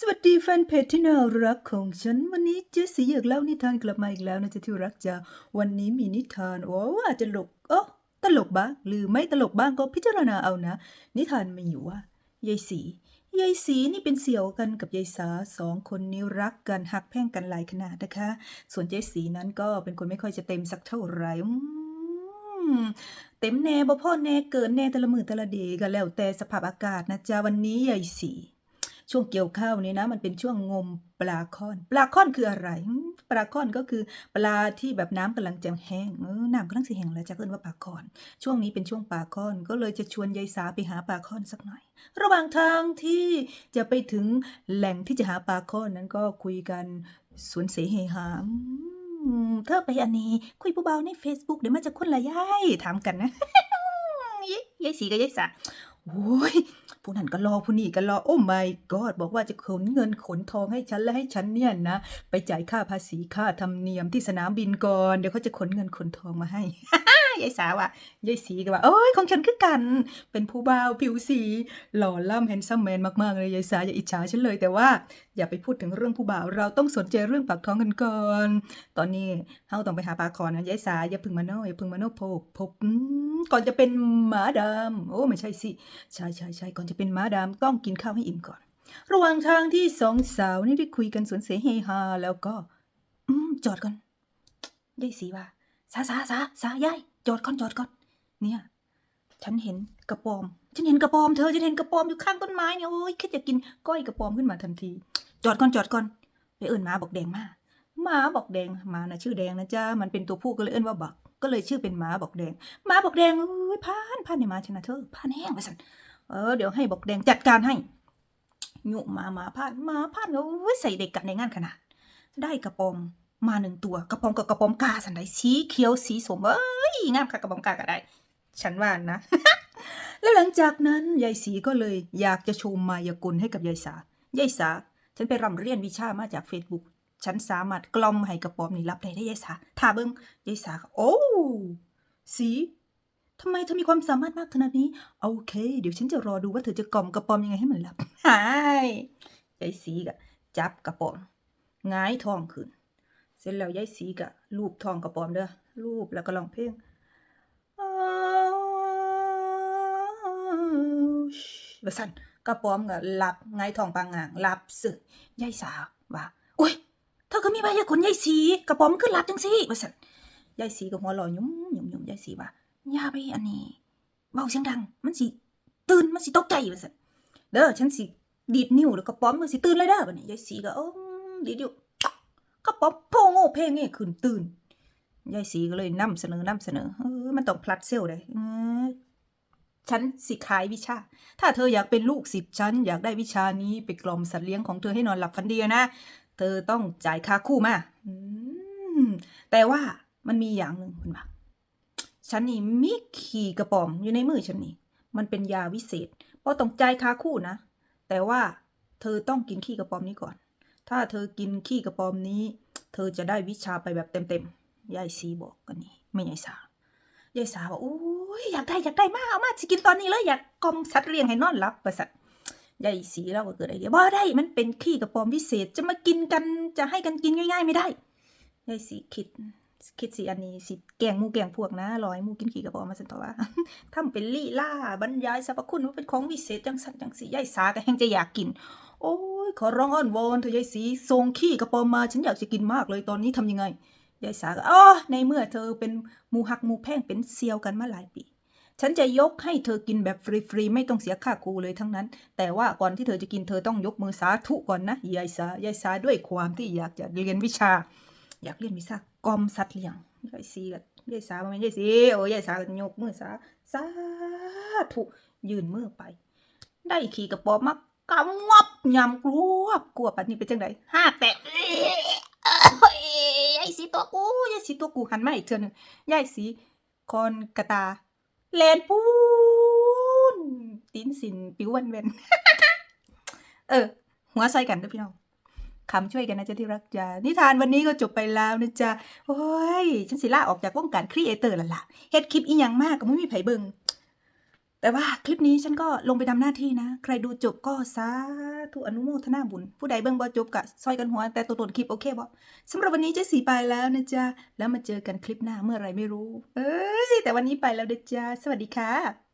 สวัสดีแฟนเพจที่น่ารักของฉัน วันนี้เจสซี่อยากเล่านิทานกลับมาอีกแล้วนะจ๊ะที่รักจ้าวันนี้มีนิทานโอ้อาจจะหลกเอ้อตลกบ้างหรือไม่ตลกบ้างก็พิจารณาเอานะ นิทานมีอยู่ว่ายายสียายสีนี่เป็นเสี่ยวกันกับยายสาสองคนนี้รักกันหักแพ่งกันหลายขนาดนะคะ ส่วนยายสีนั้นก็เป็นคนไม่ค่อยจะเต็มสักเท่าไหร่เต็มแน่บ่พ่อแน่เกินแน่แต่ละมือแต่ละเดก็แล้วแต่สภาพอากาศนะจ๊ะวันนี้ยายสี ช่วงเกี่ยวข้าวนี่นะ มันเป็นช่วงงมปลาค่อน ปลาค่อนคืออะไรปลาค่อนก็คือปลาที่แบบน้ำกำลังจะแห้งน้ำกำลังสิแห้งแล้วจะเอิ้นว่าปลาค่อน ช่วงนี้เป็นช่วงปลาค่อน ก็เลยจะชวนยายสาไปหาปลาค่อนสักหน่อย ระหว่างทางที่จะไปถึงแหล่งที่จะหาปลาค่อนนั้นก็คุยกันสวนเสเฮฮาอืมเธอไปอันนี้ คุยเบาๆใน Facebook เดี๋ยวมันจะคนละยายถามกันนะยายสีกับยายสา โอ้ยผู้นั้นก็รอผู้นี้ก็รอ โอ้ไม่กอดบอกว่าจะขนเงินขนทองให้ฉันและให้ฉันเนี่ยนะ ไปจ่ายค่าภาษีค่าธรรมเนียมที่สนามบินก่อน เดี๋ยวเขาจะขนเงินขนทองมาให้ ยายสาวอะยายสีก็ว่าโอ้ยของฉันคือกัน เป็นผู้บ่าวผิวสี หล่อล่ำแฮนซัมแมนมากๆเลยยายสาอย่าอิจฉาฉันเลยแต่ว่าอย่าไปพูดถึงเรื่องผู้บ่าว เราต้องสนใจเรื่องปากท้องกันก่อน ตอนนี้เฮาต้องไปหาปลาคอนนะยายสาอย่าพึ่งมาโนอย่าพึ่งมาโนพบพบก่อนจะเป็นหมาดำโอ้ไม่ใช่สิใช่ใช่ใช่ก่อนจะเป็นม้าดำต้องกินข้าวให้อิ่มก่อน ระหว่างทางที่สองสาวนี่ได้คุยกันสวนเสเฮฮาแล้วก็ อืมจอดก่อนยายสีว่าสาสาสาสายายจอดก่อนจอดก่อนเนี่ย ฉันเห็นกระปอม ฉันเห็นกระปอมเธอฉันเห็นกระปอมอยู่ข้างต้นไม้เนี่ยโอ้ยคิดจะกินก้อยกระปอมขึ้นมาทันที จอดก่อนจอดก่อนไปเอิ้นหมาบอกแดงมาหมาบอกแดงหมานะชื่อแดงนะจ้ามันเป็นตัวผู้ก็เลยเอิ้นว่าบัก ก็เลยชื่อเป็นหมาบอกแดงหมาบอกแดงเอ้ยพานพานในหมาชนะเธอพานแห้งไปสันเออเดี๋ยวให้บอกแดงจัดการให้หยุมาหมาพาดหมาพาดโอ้ยใส่เด็กกันในงานขนาด ได้กระปอม มาหนึ่งตัวกระป๋อมกับกระป๋อมกาสันได้สีเขียวสีสมเอ้ยงามค่ะกระป๋อมกาก็ได้ ฉันว่านะ แล้วหลังจากนั้นยายสีก็เลยอยากจะโชว์มายากลให้กับยายสายายสา ฉันไปร่ำเรียนวิชามาจากเฟซบุ๊กฉันสามารถกล่อมให้กระป๋อมนี่รับได้ได้ยายสาถ้าเบิ้งยายสาโอ้สีทำไมเธอมีความสามารถมากขนาดนี้ โอเค เดี๋ยวฉันจะรอดูว่าเธอจะกล่อมกระป๋อมยังไงให้มันหลับหายยายสีกะจับกระป๋อมงายท้องขึ้น เสร็จแล้วยายสีกะลูบทองกระปอมเด้อลูบแล้วก็ร้องเพลงว่าสั่นกระปอมก็หลับหงทองปางงางหลับสึยายสาวว่าโอ้ยเธอก็มีใบยาคนยายสีกระปอมขึ้นหลับจังสิว่าสั่นยายสีก็หัวเรอยุ่มยุ่มยุ่มยายสีว่าอย่าไปอันนี้เบาเสียงดัง มันสิตื่นมันสิตกใจว่าซั่นเด้อฉันสิดีดนิ้วแล้วก็ป้อมมันสิตื่นเลยเด้อบัดนี้ยายสีก็โอ้ดีดอยู่ ก็ป้อมโพงโง่เพลงนี่ขึ้นตื่นยายสีก็เลยนำเสนอนำเสนอเออมันต้องพลัดเซลเลยฉันสิขายวิชา ถ้าเธออยากเป็นลูกศิษย์ฉันอยากได้วิชานี้ไปกล่อมสัตว์เลี้ยงของเธอให้นอนหลับฝันดีนะ เธอต้องจ่ายค่าคู่มาแต่ว่ามันมีอย่างหนึ่งคุณบักฉันนี่มีขี่กระป๋อมอยู่ในมือฉันนี่ มันเป็นยาวิเศษเพราะต้องจ่ายค่าคู่นะ แต่ว่าเธอต้องกินขี้กระป๋อมนี้ก่อน ถ้าเธอกินขี้กระปอมนี้ เธอจะได้วิชาไปแบบเต็มๆยายซีบอกกันนี่ไม่ยายสายายสาบอกโอ้ยอยากได้อยากได้มากเอามาสิกินตอนนี้เลยอยากกล่อมสัตว์เลี้ยงให้นอนหลับประสัตยายสีเราก็เกิดไอเดียบ่ได้มันเป็นขี้กระปอมวิเศษจะมากินกันจะให้กันกินง่าย ๆ ไม่ได้ยายสีคิดคิดสิอันนี้สิแกงมูแกงพวกนะร้อยมูกินขี้กระปอมมาสันต่อว่าทำเป็นลี่ล่าบรรยายสรรพคุณว่าเป็นของวิเศษจังสันจังสียายสาก็แห้งจะอยากกิน โอ้ยขอร้องอ้อนวอนเธอยายสีส่งขี้กระปอมมาฉันอยากจะกินมากเลยตอนนี้ทำยังไงยายสาก็อ๋อในเมื่อเธอเป็นหมูหักหมูแพ่งเป็นเซียวกันมาหลายปี ฉันจะยกให้เธอกินแบบฟรีๆไม่ต้องเสียค่าครูเลยทั้งนั้น แต่ว่าก่อนที่เธอจะกินเธอต้องยกมือสาธุก่อนนะยายสายายสาด้วยความที่อยากจะเรียนวิชา อยากเรียนวิชากรมสัตว์เลี้ยงยายสีกับยายสาบ่แมันยายสีโอ้ยายสาก็ยกมือสาสาธุยืนมือไป ได้ขี่กระป๋อมมา กำงับยำกลัวบกลัวปัดนี้เป็นจังไดห้าแตะเอ้ยายสีตัวกูยายสีตัวกูหันมาอีกเทื่อนึงยายสีคอนกระตาแลนปูนตีนสินปิววันเวนเออ หัวใส่กันด้อพี่น้องคำช่วยกันนะจ๊ะที่รักจ้านิทานวันนี้ก็จบไปแล้วนะจ๊ะโอ้ยฉันสิล่าออกจากวงการครีเอเตอร์แล้วล่ะเฮ็ดคลิปอีหยังมากก็ไม่มีไผเบิง แต่ว่าคลิปนี้ฉันก็ลงไปทำหน้าที่นะ ใครดูจบก็สาธุอนุโมทนาบุญ ผู้ใดเบิ่งบ่จบกะซอยกันหัว แต่ตัวตนคลิปโอเคบ่สำหรับวันนี้เจ๊สีไปแล้วนะจ๊ะ แล้วมาเจอกันคลิปหน้าเมื่อไรไม่รู้ เอ้ยแต่วันนี้ไปแล้วเด้อจ้าสวัสดีค่ะ